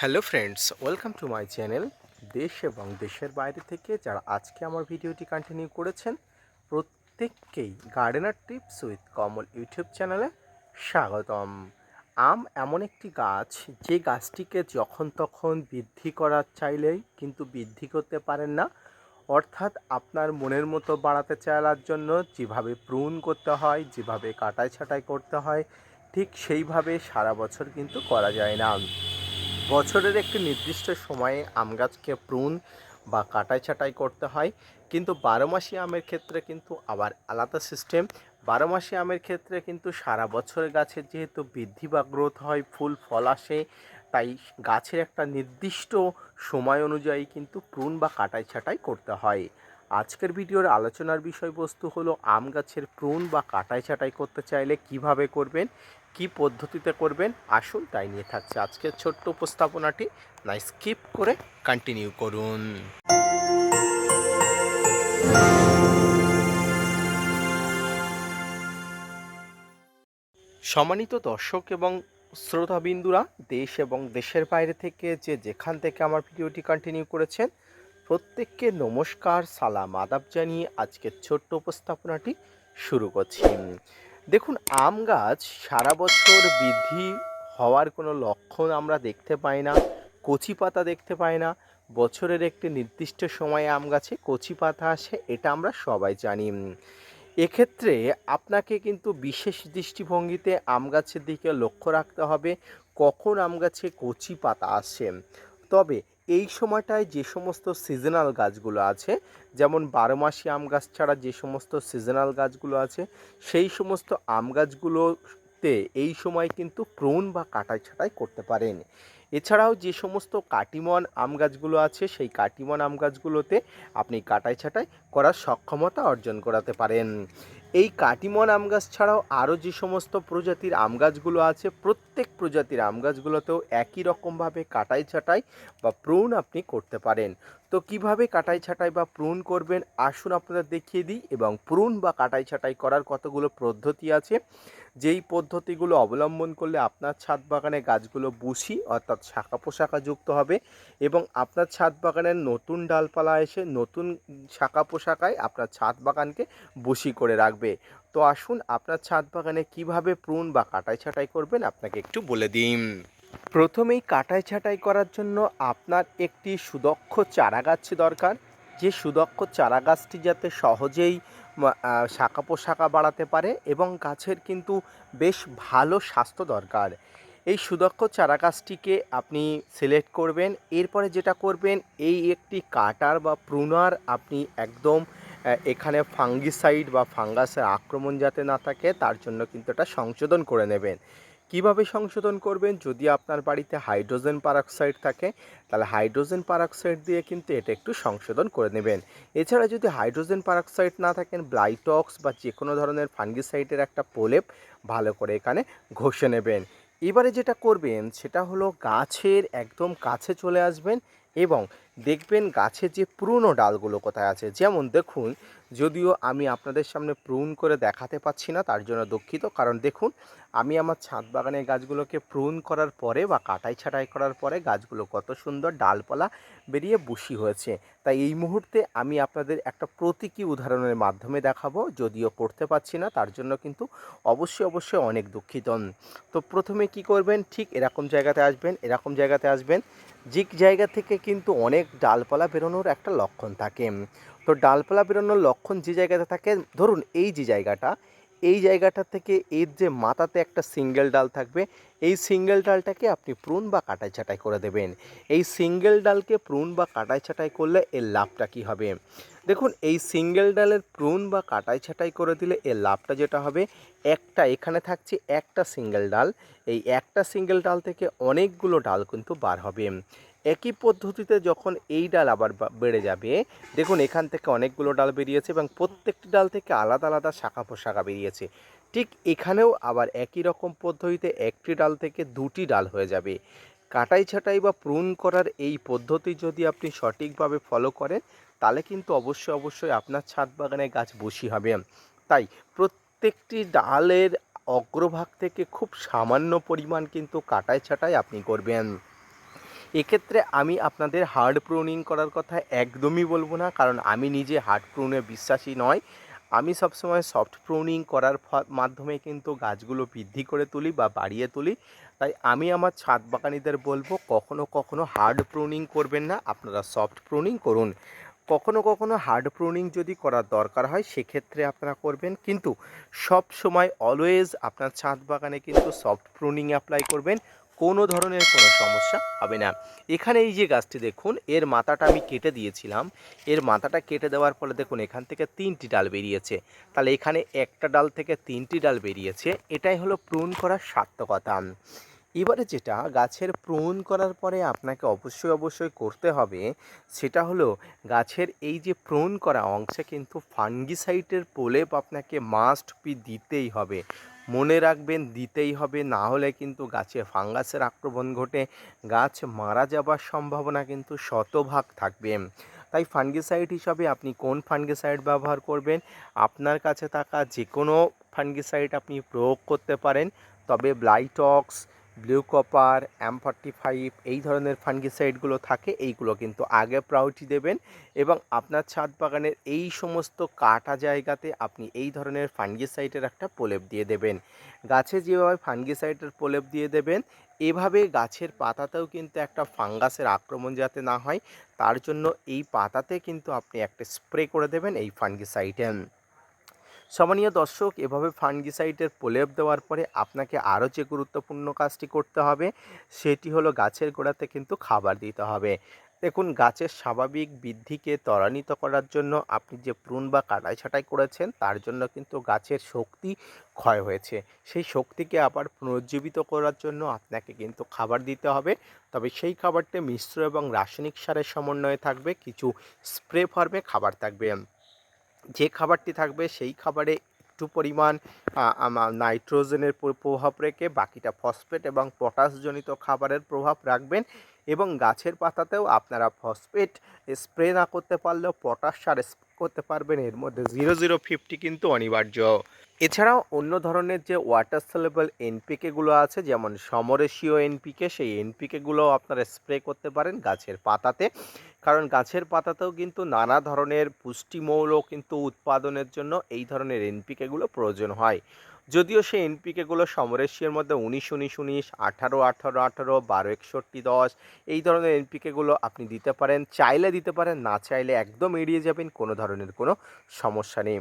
Hello friends welcome to my channel দেশ এবং দেশের বাইরে থেকে যারা আজকে আমার ভিডিওটি কন্টিনিউ করেছেন, প্রত্যেককেই gardener tips with Kamal YouTube চ্যানেলে স্বাগতম। আম এমন একটি গাছ, যে গাছটিকে যখন তখন বৃদ্ধি করার চাইলেই কিন্তু বৃদ্ধি করতে পারেন না। অর্থাৎ আপনার মনের মতো বাড়াতে চাইলার জন্য যেভাবে প্রুন করতে হয়, যেভাবে কাটাই ছাটাই করতে হয়, ঠিক সেইভাবে সারা বছর কিন্তু করা যায় না। বছরের একটি নির্দিষ্ট সময়ে আম গাছকে প্রুন বা কাটাই ছাঁটাই করতে হয়। কিন্তু বারো মাসি আমের ক্ষেত্রে কিন্তু আবার আলাদা সিস্টেম। বারো মাসি আমের ক্ষেত্রে কিন্তু সারা বছর গাছের যেহেতু বৃদ্ধি বা গ্রোথ হয়, ফুল, ফল আসে, তাই গাছের একটা নির্দিষ্ট সময় অনুযায়ী কিন্তু প্রুন বা কাটাই ছাঁটাই করতে হয়। আজকের ভিডিওর আলোচনার বিষয়বস্তু হলো, আম গাছের প্রুন বা কাটাই ছাঁটাই করতে চাইলে কীভাবে করবেন? কি পদ্ধতিতে করবেন? আসুন তাই নিয়ে থাকছে আজকের ছোট্ট উপস্থাপনাটি। না স্কিপ করে কন্টিনিউ করুন। সম্মানিত দর্শক এবং শ্রোতাবিন্দুরা, দেশ এবং দেশের বাইরে থেকে যে যেখান থেকে আমার ভিডিওটি কন্টিনিউ করেছেন, প্রত্যেককে নমস্কার, সালাম, আদাব জানিয়ে আজকের ছোট্ট উপস্থাপনাটি শুরু করছি। দেখুন, আম গাছ সারা বছর বৃদ্ধি হওয়ার কোনো লক্ষণ আমরা দেখতে পাই না, কচি পাতা দেখতে পাই না। বছরের একটি নির্দিষ্ট সময়ে আম গাছে কচি পাতা আসে, এটা আমরা সবাই জানি। এক্ষেত্রে আপনাকে কিন্তু বিশেষ দৃষ্টিভঙ্গিতে আম গাছের দিকে লক্ষ্য রাখতে হবে, কখন আম গাছে কচি পাতা আসে। তবে এই সময়টায় যে সমস্ত সিজনাল গাছগুলো আছে, যেমন বারো মাসি আম গাছ ছাড়া যে সমস্ত সিজনাল গাছগুলো আছে, সেই সমস্ত আম গাছগুলোতে এই সময় কিন্তু প্রুন বা কাটাই ছাটাই করতে পারেন। এছাড়াও যে সমস্ত কাটিমন আম গাছগুলো আছে, সেই কাটিমন আম গাছগুলোতে আপনি কাটাই ছাটাই করার সক্ষমতা অর্জন করাতে পারেন। এই কাটিমন আম গাছ ছাড়াও আরও যে সমস্ত প্রজাতির আম গাছগুলো আছে, প্রত্যেক প্রজাতির আম গাছগুলোতেও একই রকমভাবে কাটাই ছাটাই বা প্রুন আপনি করতে পারেন। তো কীভাবে কাটাই ছাটাই বা প্রুন করবেন? আসুন আপনাদের দেখিয়ে দিই এবং প্রুন বা কাটাই ছাটাই করার কতগুলো পদ্ধতি আছে। যেই পদ্ধতিগুলো অবলম্বন করলে আপনার ছাদ বাগানে গাছগুলো বুশি অর্থাৎ শাখা পোশাখা যুক্ত হবে এবং আপনার ছাদ বাগানের নতুন ডালপালা এসে নতুন শাখা পোশাকায় আপনার ছাদ বাগানকে বুশি করে রাখবে। তো আসুন আপনার ছাদ বাগানে কীভাবে প্রুন বা কাটাই ছাটাই করবেন আপনাকে একটু বলে দিন। প্রথমেই কাটাই ছাঁটাই করার জন্য আপনার একটি সুদক্ষ চারা গাছ দরকার। যে সুদক্ষ চারা গাছটি যাতে সহজেই শাখা পোশাখা বাড়াতে পারে এবং গাছের কিন্তু বেশ ভালো স্বাস্থ্য দরকার। এই সুদক্ষ চারা গাছটিকে আপনি সিলেক্ট করবেন, এরপরে যেটা করবেন, এই একটি কাটার বা প্রুনার আপনি একদম এখানে ফাঙ্গিসাইড বা ফাঙ্গাসের আক্রমণ যাতে না থাকে, তার জন্য কিন্তু এটা সংশোধন করে নেবেন। কীভাবে সংশোধন করবেন? যদি আপনার বাড়িতে হাইড্রোজেন পারক্সাইড থাকে, তাহলে হাইড্রোজেন পারক্সাইড দিয়ে কিন্তু এটা একটু সংশোধন করে নেবেন। এছাড়া যদি হাইড্রোজেন পারঅক্সাইড না থাকেন, ব্লাইটক্স বা যে কোনো ধরনের ফাঙ্গিসাইডের একটা প্রলেপ ভালো করে এখানে ঘষে নেবেন। এবারে যেটা করবেন, সেটা হলো গাছের একদম কাছে চলে আসবেন এবং দেখবেন গাছের যে পুরনো ডালগুলো কোথায় আছে, যেমন দেখুন, যদিও আমি আপনাদের সামনে প্রুন করে দেখাতে পাচ্ছি না, তার জন্য দুঃখিত। কারণ দেখুন, আমি আমার ছাদ বাগানের গাছগুলোকে প্রুন করার পরে বা কাটাই ছাটাই করার পরে গাছগুলো কত সুন্দর ডালপালা বেরিয়ে বুশি হয়েছে। তাই এই মুহূর্তে আমি আপনাদের একটা প্রতীকী উদাহরণের মাধ্যমে দেখাবো, যদিও করতে পারছি না, তার জন্য কিন্তু অবশ্যই অবশ্যই অনেক দুঃখিত। তো প্রথমে কি করবেন? ঠিক এরকম জায়গাতে আসবেন, এরকম জায়গাতে আসবেন যে জায়গা থেকে কিন্তু অনেক ডালপালা বেরোনোর একটা লক্ষণ থাকে। তো ডালপালা বেরোনোর লক্ষণ যে জায়গাতে থাকে, ধরুন এই যে জায়গাটা এই জায়গাটা থেকে এর যে মাথাতে একটা সিঙ্গেল ডাল থাকবে, এই সিঙ্গেল ডালটাকে আপনি প্রুন বা কাটাই ছাটাই করে দেবেন। এই সিঙ্গেল ডালকে প্রুন বা কাটাই ছাটাই করলে এর লাভটা কী হবে? দেখুন, এই সিঙ্গেল ডালের প্রুন বা কাটাই ছাটাই করে দিলে এর লাভটা যেটা হবে, একটা এখানে থাকছে একটা সিঙ্গেল ডাল। এই একটা সিঙ্গেল ডাল থেকে অনেকগুলো ডাল কিন্তু বার হবে। একই পদ্ধতিতে যখন এই ডাল আবার বেড়ে যাবে, দেখুন এখান থেকে অনেকগুলো ডাল বেরিয়েছে এবং প্রত্যেকটি ডাল থেকে আলাদা আলাদা শাখা পোশাখা বেরিয়েছে। ঠিক এখানেও আবার একই রকম পদ্ধতিতে একটি ডাল থেকে দুটি ডাল হয়ে যাবে। কাটাই ছাটাই বা প্রুন করার এই পদ্ধতি যদি আপনি সঠিকভাবে ফলো করেন, তাহলে কিন্তু অবশ্যই অবশ্যই আপনার ছাদ বাগানে গাছ বসি হবে। তাই প্রত্যেকটি ডালের অগ্রভাগ থেকে খুব সামান্য পরিমাণ কিন্তু কাটাই ছাটাই আপনি করবেন। এক্ষেত্রে আমি আপনাদের হার্ড প্রুনিং করার কথা একদমই বলব না, কারণ আমি নিজে হার্ড প্রুনে বিশ্বাসী নয়। আমি সবসময় সফট প্রুনিং করার মাধ্যমে কিন্তু গাছগুলো বৃদ্ধি করে তুলি বা বাড়িয়ে তুলি। তাই আমি আমার ছাদ বাগানিদের বলব, কখনো কখনো হার্ড প্রুনিং করবেন না, আপনারা সফট প্রুনিং করুন। কখনো কখনো হার্ড প্রুনিং যদি করার দরকার হয়, সেক্ষেত্রে আপনারা করবেন, কিন্তু সব সময় অলওয়েজ আপনার ছাদ বাগানে কিন্তু সফট প্রুনিং অ্যাপ্লাই করবেন। কোনো ধরনের কোনো সমস্যা হবে না। এখানে এই যে গাছটি দেখুন, এর মাথাটা আমি কেটে দিয়েছিলাম। এর মাথাটা কেটে দেওয়ার ফলে দেখুন, এখান থেকে তিনটি ডাল বেরিয়েছে। তাহলে এখানে একটা ডাল থেকে তিনটি ডাল বেরিয়েছে। এটাই হলো প্রুন করার সার্থকতা। এবারে যেটা, গাছের প্রুন করার পরে আপনাকে অবশ্যই অবশ্যই করতে হবে, সেটা হলো গাছের এই যে প্রুন করা অংশে কিন্তু ফাঙ্গিসাইটের প্রলেপ আপনাকে মাস্ট বি দিতেই হবে। মনে রাখবেন, দিতেই হবে। না হলে কিন্তু গাছে ফাঙ্গাসের আক্রমণ ঘটে। গাছ মারা যাবার সম্ভাবনা কিন্তু শতভাগ থাকবে। তাই ফাঙ্গিসাইড হিসাবে আপনি কোন ফাঙ্গিসাইড ব্যবহার করবেন? আপনার কাছে থাকা যে কোনো ফাঙ্গিসাইড আপনি প্রয়োগ করতে পারেন। তবে Blitox blue copper M forty five এই ধরনের ফাঙ্গিসাইডগুলো থাকে, এইগুলো কিন্তু আগে প্রায়োরিটি দেবেন এবং আপনার ছাদ বাগানের এই সমস্ত কাটা জায়গাতে আপনি এই ধরনের ফাঙ্গিসাইডের একটা প্রলেপ দিয়ে দেবেন। গাছে যেভাবে ফাঙ্গিসাইডের প্রলেপ দিয়ে দেবেন, এভাবে গাছের পাতাতেও কিন্তু একটা ফাঙ্গাসের আক্রমণ যাতে না হয়, তার জন্য এই পাতাতে কিন্তু আপনি একটা স্প্রে করে দেবেন এই ফাঙ্গিসাইডে সম্মানীয় দর্শক, এভাবে ফাঙ্গিসাইডের প্রলেপ দেওয়ার পরে আপনাকে আরও যে গুরুত্বপূর্ণ কাজটি করতে হবে, সেটি হলো গাছের গোড়াতে কিন্তু খাবার দিতে হবে। দেখুন, গাছের স্বাভাবিক বৃদ্ধিকে ত্বরান্বিত করার জন্য আপনি যে প্রুন বা কাটাই ছাঁটাই করেছেন, তার জন্য কিন্তু গাছের শক্তি ক্ষয় হয়েছে। সেই শক্তিকে আবার পুনরুজ্জীবিত করার জন্য আপনাকে কিন্তু খাবার দিতে হবে। তবে সেই খাবারটি মিশ্র এবং রাসায়নিক সারের সমন্বয়ে থাকবে, কিছু স্প্রে ফর্মে খাবার থাকবে। যে খাবারটি থাকবে সেই খাবারে একটু পরিমাণ নাইট্রোজেনের প্রভাব রেখে বাকিটা ফসফেট এবং পটাশজনিত খাবারের প্রভাব রাখবেন। এবং গাছের পাতাতেও আপনারা ফসফেট স্প্রে না করতে পারলেও পটাশ সার স্প্রে করতে পারবেন। এর মধ্যে জিরো জিরো ফিফটি কিন্তু অনিবার্য। এছাড়াও অন্য ধরনের যে ওয়াটার সলেবল এনপিকেগুলো আছে, যেমন সমরেশীয় এনপিকে সেই এনপিকেগুলোও আপনারা স্প্রে করতে পারেন গাছের পাতাতে। কারণ গাছের পাতাতেও কিন্তু নানা ধরনের পুষ্টিমৌল কিন্তু উৎপাদনের জন্য এই ধরনের এনপিকেগুলো প্রয়োজন হয়। যদিও সেই এনপিকেগুলো সমরেশিয়ার মধ্যে উনিশ উনিশ উনিশ, আঠারো আঠারো আঠারো, বারো, একষট্টি, দশ, এই ধরনের এনপিকেগুলো আপনি দিতে পারেন। চাইলে দিতে পারেন, না চাইলে একদম এড়িয়ে যাবেন, কোনো ধরনের কোনো সমস্যা নেই।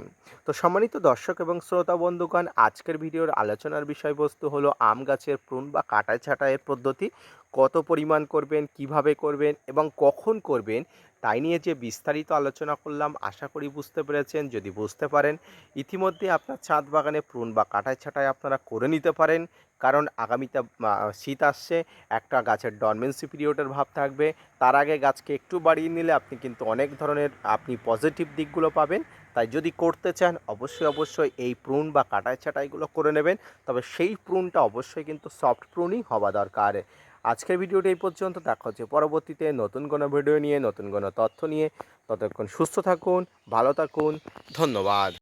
তো সম্মানিত দর্শক এবং শ্রোতা বন্ধুগণ, আজকের ভিডিওর আলোচনার বিষয়বস্তু হলো আম গাছের প্রুন বা কাটায় ছাঁটাইয়ের পদ্ধতি। কত পরিমাণ করবেন, কীভাবে করবেন এবং কখন করবেন, তাই নিয়ে যে বিস্তারিত আলোচনা করলাম, আশা করি বুঝতে পেরেছেন। যদি বুঝতে পারেন, ইতিমধ্যে আপনার ছাদ বাগানে প্রুন বা কাটাই ছাঁটাই আপনারা করে নিতে পারেন। কারণ আগামীতে শীত আসছে, একটা গাছের ডরমেন্সি পিরিয়ডের ভাব থাকবে। তার আগে গাছকে একটু বাড়িয়ে নিলে আপনি কিন্তু অনেক ধরনের, আপনি পজিটিভ দিকগুলো পাবেন। তাই যদি করতে চান, অবশ্যই অবশ্যই এই প্রুন বা কাটাই ছাঁটাইগুলো করে নেবেন। তবে সেই প্রুনটা অবশ্যই কিন্তু সফট প্রুনই হওয়া দরকার। আজকের ভিডিওটি এই পর্যন্ত। দেখা হচ্ছে পরবর্তীতে নতুন কোনো ভিডিও নিয়ে, নতুন কোনো তথ্য নিয়ে। ততক্ষণ সুস্থ থাকুন, ভালো থাকুন। ধন্যবাদ।